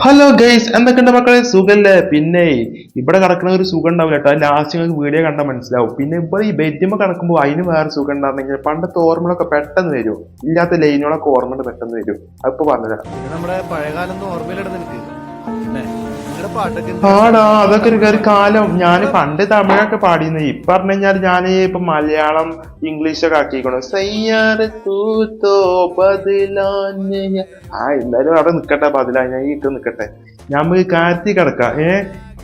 Hello guys എന്തൊക്കെയുണ്ട് മക്കളെ? സുഖല്ലേ? പിന്നെ ഇവിടെ കിടക്കുന്ന ഒരു സുഖം ഉണ്ടാവില്ല കേട്ടോ ലാസ്റ്റ് നിങ്ങൾക്ക് വീഡിയോ കണ്ടാൽ മനസ്സിലാവും. പിന്നെ ഇപ്പോൾ ഈ ബെഡ്മ കിടക്കുമ്പോൾ അതിന് വേറെ സുഖം ഉണ്ടായിരുന്നെങ്കിൽ പണ്ടത്തെ ഓർമ്മകളൊക്കെ പെട്ടെന്ന് വരും. ഇല്ലാത്ത ലൈനുകളൊക്കെ ഓർമ്മ പെട്ടെന്ന് വരും. അതിപ്പോ പറഞ്ഞുതരാം. നമ്മുടെ പഴയകാലം ഓർമ്മയിലിടുന്ന നിനക്ക്. ആടാ അതൊക്കെ ഒരു ഒരു കാലം. ഞാൻ പണ്ട് തമിഴൊക്കെ പാടിയിരുന്നു. ഇപ്പൊ പറഞ്ഞു കഴിഞ്ഞാൽ ഞാൻ ഇപ്പൊ മലയാളം ഇംഗ്ലീഷ് ഒക്കെ ആക്കിക്കണു സയ്യാറ് തൂത്തോ ബദിലാഞ്ഞ ആ എന്തായാലും അവിടെ നിക്കട്ടെ ബദിലാ ഞാൻ ഈ ഇട്ട് നിക്കട്ടെ. നമുക്ക് കാറ്റി കിടക്കാം ഏ?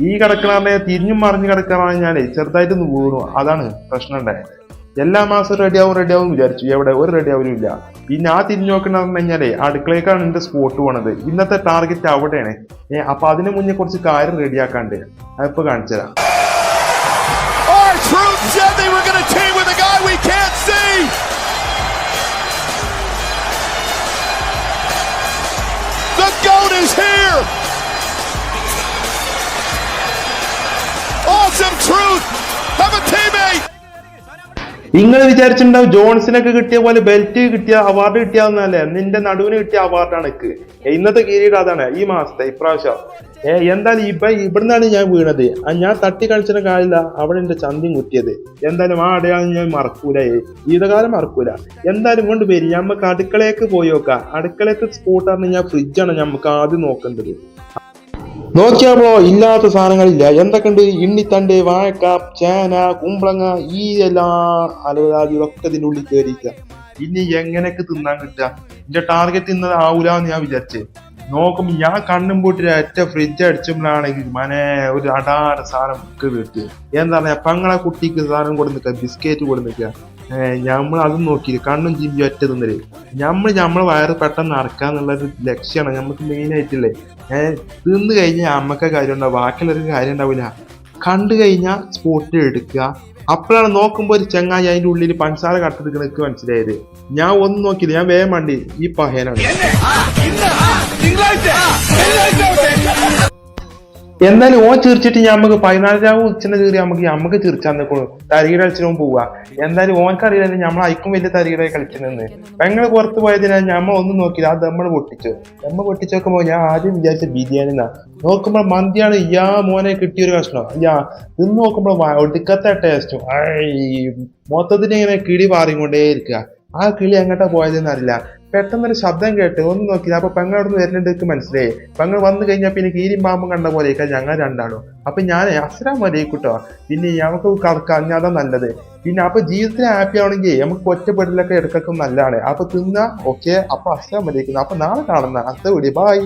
ഈ കിടക്കണ തിരിഞ്ഞും മറിഞ്ഞു കിടക്കാറാണ് ഞാൻ ചെറുതായിട്ട് വീണു അതാണ് പ്രശ്നം ഉണ്ടായത്. എല്ലാ മാസവും റെഡിയാവും റെഡിയാവും വിചാരിച്ചു. എവിടെ? ഒരു റെഡിയാവലും ഇല്ല. പിന്നെ ആ തിരിഞ്ഞു നോക്കണമെന്ന് പറഞ്ഞു കഴിഞ്ഞാലേ അടുക്കളേക്കാണ് എന്റെ സ്പോട്ട് പോണത്. ഇന്നത്തെ ടാർഗറ്റ് അവിടെയാണ്. ഏ അപ്പൊ അതിന് മുന്നേ കുറച്ച് കാര്യം റെഡിയാക്കാണ്ട് അതിപ്പോ കാണിച്ചതാ team. Awesome truth. Have a teammate. നിങ്ങൾ വിചാരിച്ചിട്ടുണ്ടാവും ജോൺസിനൊക്കെ കിട്ടിയ പോലെ ബെൽറ്റ് കിട്ടിയ അവാർഡ് കിട്ടിയാന്നല്ലേ നിന്റെ നടുവിന് കിട്ടിയ അവാർഡാണ് എനിക്ക് ഇന്നത്തെ കിരീടം അതാണ്. ഈ മാസത്തെ ഇപ്രാവശ്യം. ഏ എന്തായാലും ഇപ്പൊ ഇവിടുന്നാണ് ഞാൻ വീണത്. ഞാൻ തട്ടി കളിച്ചിട്ട് കാര്യമില്ല. അവിടെ എന്റെ ചന്തിയും കുത്തിയത്. എന്തായാലും ആ അടയാളം ഞാൻ മറക്കൂല ഏ. ജീവിതകാലം മറക്കൂല. എന്തായാലും കൊണ്ട് വരും. നമുക്ക് അടുക്കളയ്ക്ക് പോയി നോക്കാം. അടുക്കളയ്ക്ക് സ്കൂട്ടറിന് ഞാൻ ഫ്രിഡ്ജാണ് നമുക്ക് ആദ്യം നോക്കേണ്ടത്. നോക്കിയാമോ? ഇല്ലാത്ത സാധനങ്ങളില്ല. എന്തൊക്കെയുണ്ട്? ഇണ്ണിത്തണ്ട് വാഴക്ക ചേന കുമ്പളങ്ങ ഈ എല്ലാ അലവലാദികളൊക്കെ ഇതിന്റെ ഉള്ളിൽ കയറിയിരിക്കുക. ഇനി എങ്ങനെയൊക്കെ തിന്നാൻ കിട്ടുക? എന്റെ ടാർഗറ്റ് ഇന്നത് ആവൂലെന്ന് ഞാൻ വിചാരിച്ചേ. നോക്കുമ്പോ ഞാൻ കണ്ണും പൂട്ടി ഒറ്റ ഫ്രിഡ്ജ് അടിച്ചുമ്പോഴാണെങ്കിൽ മനെ ഒരു അടാട സാധനം ഒക്കെ കിട്ടുക എന്താ പറയാ പങ്ങളെ കുട്ടിക്ക് സാധനം കൊടുക്കുക ബിസ്ക്കറ്റ് കൊടുക്കുക നമ്മൾ അതും നോക്കി കണ്ണും ചിമ്പി ഒറ്റ തിന്നൽ. നമ്മൾ നമ്മൾ വയറ് പെട്ടെന്ന് ഒരു ലക്ഷ്യമാണ്. നമുക്ക് മെയിൻ ആയിട്ടില്ലേ? തിന്നു കഴിഞ്ഞാൽ അമ്മയ്ക്ക് കാര്യം ഉണ്ടാവും ബാക്കിയുള്ളവർക്ക് കാര്യം ഉണ്ടാവില്ല. കണ്ടു കഴിഞ്ഞാൽ സ്പോട്ട് എടുക്കുക. അപ്പോഴാണ് നോക്കുമ്പോൾ ഒരു ചങ്ങായി അതിന്റെ ഉള്ളിൽ പഞ്ചസാര കട്ടെടുക്കുന്ന എനിക്ക് മനസ്സിലായത്. ഞാൻ ഒന്നും നോക്കിയില്ല ഞാൻ വേഗം വണ്ടി ഈ പഹേനാണ്. എന്തായാലും ഓൻ ചിരിച്ചിട്ട് നമുക്ക് പതിനാലാവും ഉച്ചനെ കയറി നമുക്ക് നമുക്ക് ചിരിച്ചാൽ നിൽക്കുള്ളൂ. തരികിട കളിച്ചിനും പോവാ എന്തായാലും ഓൻക്കറിയില്ല നമ്മൾ അയക്കും വലിയ തരികിട കളിച്ചിരുന്ന് ഞങ്ങൾ പുറത്ത് പോയതിനാൽ നമ്മൾ ഒന്നും നോക്കിയില്ല. അത് നമ്മൾ പൊട്ടിച്ചു. നമ്മൾ പൊട്ടിച്ചു നോക്കുമ്പോൾ ഞാൻ ആദ്യം വിചാരിച്ച ബിരിയാണി എന്നാ. നോക്കുമ്പോൾ മന്തിയാണ് ഇയാ മോനെ കിട്ടിയൊരു കഷ്ണം. അയ്യാ ഇന്ന് നോക്കുമ്പോൾ ഒടുക്കത്തെ ടേസ്റ്റും മൊത്തത്തിൽ ഇങ്ങനെ കിടി പാറിക്കൊണ്ടേ ഇരിക്കുക ആ കിളി എങ്ങോട്ടാ പോയതെന്ന് അറിയില്ല. പെട്ടെന്നൊരു ശബ്ദം കേട്ട് ഒന്ന് നോക്കി. അപ്പൊ പെങ്ങൾ അവിടെ നിന്ന് വരുന്നുണ്ട് മനസ്സിലായി. പെങ്ങൾ വന്നു കഴിഞ്ഞാൽ പിന്നെ കീരിയും പാമ്പും കണ്ട പോലെ ഞങ്ങൾ രണ്ടാണോ അപ്പൊ ഞാൻ അസരാൻ മതി കേട്ടോ പിന്നെ നമുക്ക് കടക്കാം അതാ നല്ലത്. പിന്നെ അപ്പൊ ജീവിതത്തിൽ ഹാപ്പി ആവണമെങ്കിൽ നമുക്ക് ഒറ്റപ്പെടലൊക്കെ എടുക്കും നല്ലതാണ്. അപ്പൊ തിന്നാ ഓക്കെ അപ്പൊ അസ്രാം മതി അപ്പൊ നാളെ കാണുന്ന അത്ര കൂടി ബായ്